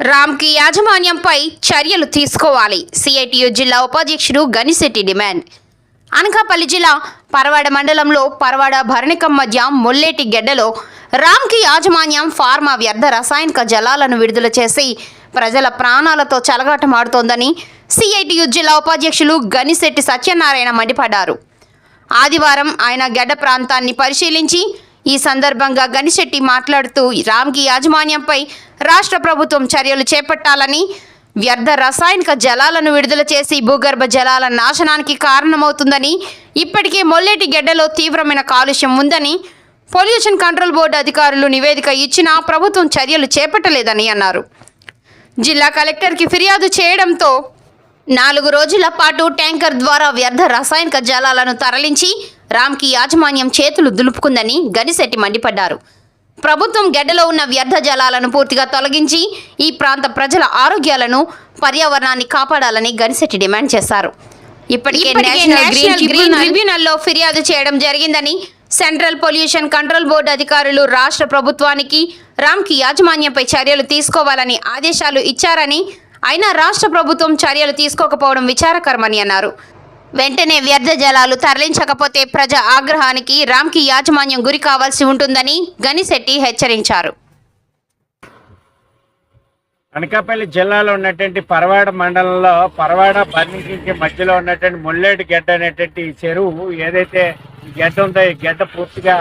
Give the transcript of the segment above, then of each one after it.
రామ్కి యాజమాన్యంపై చర్యలు తీసుకోవాలి. సిఐటియు జిల్లా ఉపాధ్యక్షుడు గనిశెట్టి డిమాండ్. అనకాపల్లి జిల్లా పరవాడ మండలంలో పరవాడ భరణికం మధ్య ముల్లేటి గెడ్డలో రామ్కి యాజమాన్యం ఫార్మా వ్యర్థ రసాయనిక జలాలను విడుదల చేసి ప్రజల ప్రాణాలతో చలగాటమాడుతోందని సిఐటియు జిల్లా ఉపాధ్యక్షులు గనిశెట్టి సత్యనారాయణ మండిపడ్డారు. ఆదివారం ఆయన గడ్డ ప్రాంతాన్ని పరిశీలించి ఈ సందర్భంగా గనిశెట్టి మాట్లాడుతూ రామ్గి యాజమాన్యంపై రాష్ట్ర ప్రభుత్వం చర్యలు చేపట్టాలని వ్యర్థ రసాయనిక జలాలను విడుదల చేసి భూగర్భ జలాల నాశనానికి కారణమవుతుందని ఇప్పటికే మొల్లెటి గెడ్డలో తీవ్రమైన కాలుష్యం ఉందని పొల్యూషన్ కంట్రోల్ బోర్డు అధికారులు నివేదిక ఇచ్చినా ప్రభుత్వం చర్యలు చేపట్టలేదని అన్నారు. జిల్లా కలెక్టర్కి ఫిర్యాదు చేయడంతో నాలుగు రోజుల పాటు ట్యాంకర్ ద్వారా వ్యర్థ రసాయనిక జలాలను తరలించి రామ్కి యాజమాన్యం చేతులు దులుపుకుందని గనిశెట్టి మండిపడ్డారు. ప్రభుత్వం గెడ్డలో ఉన్న వ్యర్థ జలాలను పూర్తిగా తొలగించి ఈ ప్రాంత ప్రజల ఆరోగ్యాలను పర్యావరణాన్ని కాపాడాలని గనిశెట్టి డిమాండ్ చేశారు. ఇప్పటికే నేషనల్ గ్రీన్ గ్రీన్ ట్రిబ్యునల్లో ఫిర్యాదు చేయడం జరిగిందని సెంట్రల్ పొల్యూషన్ కంట్రోల్ బోర్డు అధికారులు రాష్ట్ర ప్రభుత్వానికి రామ్కి యాజమాన్యంపై చర్యలు తీసుకోవాలని ఆదేశాలు ఇచ్చారని అయినా రాష్ట్ర ప్రభుత్వం చర్యలు తీసుకోకపోవడం విచారకరమని అన్నారు. వెంటనే వ్యర్థ జలాలు తరలించకపోతే ప్రజా ఆగ్రహానికి రామ్కి యాజమాన్యం గురి కావాల్సి ఉంటుందని గనిశెట్టి హెచ్చరించారు. అనకాపల్లి జిల్లాలో ఉన్నటువంటి పరవాడ మండలంలో పరవాడ బర్నింకి మధ్యలో ఉన్నటువంటి ముల్లేటి గడ్డ అనేటువంటి చెరువు ఏదైతే గడ్డ ఉందో ఈ గడ్డ పూర్తిగా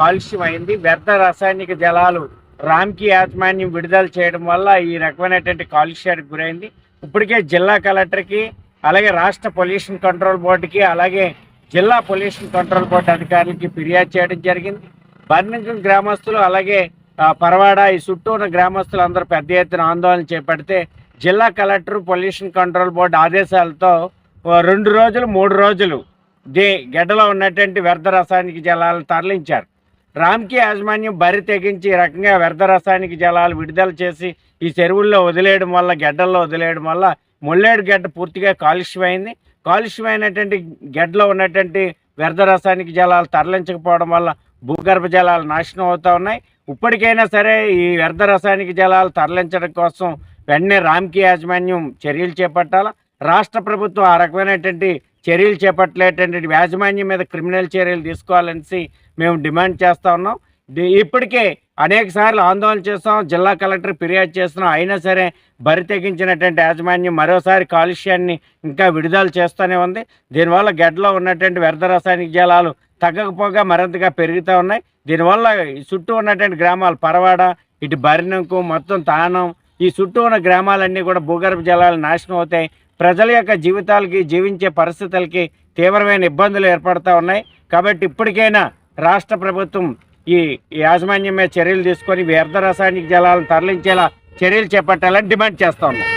కాలుష్యం అయింది వ్యర్థ రసాయనిక జలాలు రామ్కి యాజమాన్యం విడుదల చేయడం వల్ల ఈ రకమైనటువంటి కాలుష్యానికి గురైంది. ఇప్పటికే జిల్లా కలెక్టర్కి అలాగే రాష్ట్ర పొల్యూషన్ కంట్రోల్ బోర్డుకి అలాగే జిల్లా పొల్యూషన్ కంట్రోల్ బోర్డు అధికారులకి ఫిర్యాదు చేయడం జరిగింది. బర్నింగం గ్రామస్తులు అలాగే పరవాడ ఈ చుట్టూ ఉన్న గ్రామస్తులు అందరూ పెద్ద ఎత్తున ఆందోళన చేపడితే జిల్లా కలెక్టర్ పొల్యూషన్ కంట్రోల్ బోర్డు ఆదేశాలతో రెండు రోజులు మూడు రోజులు దే గడ్డలో ఉన్నటువంటి వ్యర్థ రసాయనిక జలాలు తరలించారు. రామ్కి యాజమాన్యం బరి తెగించి ఈ రకంగా వ్యర్థ రసాయనిక జలాలు విడుదల చేసి ఈ చెరువుల్లో వదిలేయడం వల్ల గడ్డల్లో వదిలేయడం వల్ల ముల్లేడు గడ్డ పూర్తిగా కాలుష్యమైంది. కాలుష్యమైనటువంటి గడ్డలో ఉన్నటువంటి వ్యర్థ రసాయనిక జలాలు తరలించకపోవడం వల్ల భూగర్భ జలాలు నాశనం అవుతూ ఉన్నాయి. ఇప్పటికైనా సరే ఈ వ్యర్థ రసాయనిక జలాలు తరలించడం కోసం వెంటనే రామ్కి యాజమాన్యం చర్యలు చేపట్టాలా? రాష్ట్ర ప్రభుత్వం ఆ రకమైనటువంటి చర్యలు చేపట్టలేటువంటి యాజమాన్యం మీద క్రిమినల్ చర్యలు తీసుకోవాలనేసి మేము డిమాండ్ చేస్తూ ఉన్నాం. ఇప్పటికే అనేక సార్లు ఆందోళన చేస్తాం జిల్లా కలెక్టర్ ఫిర్యాదు చేస్తున్నాం. అయినా సరే బరి తెగించినటువంటి యాజమాన్యం మరోసారి కాలుష్యాన్ని ఇంకా విడుదల చేస్తూనే ఉంది. దీనివల్ల గడ్డలో ఉన్నటువంటి వ్యర్థ రసాయనిక జలాలు తగ్గకపోగా మరింతగా పెరుగుతూ ఉన్నాయి. దీనివల్ల చుట్టూ ఉన్నటువంటి గ్రామాలు పరవాడ ఇటు బరినంకు మొత్తం తానం ఈ చుట్టూ ఉన్న గ్రామాలన్నీ కూడా భూగర్భ జలాలు నాశనం అవుతాయి. ప్రజల యొక్క జీవితాలకి జీవించే పరిస్థితులకి తీవ్రమైన ఇబ్బందులు ఏర్పడతా ఉన్నాయి. కాబట్టి ఇప్పటికైనా రాష్ట్ర ప్రభుత్వం ఈ యాజమాన్యం మీద చర్యలు తీసుకొని వ్యర్థ రసాయనిక జలాలను తరలించేలా చర్యలు చేపట్టాలని డిమాండ్ చేస్తా ఉన్నాం.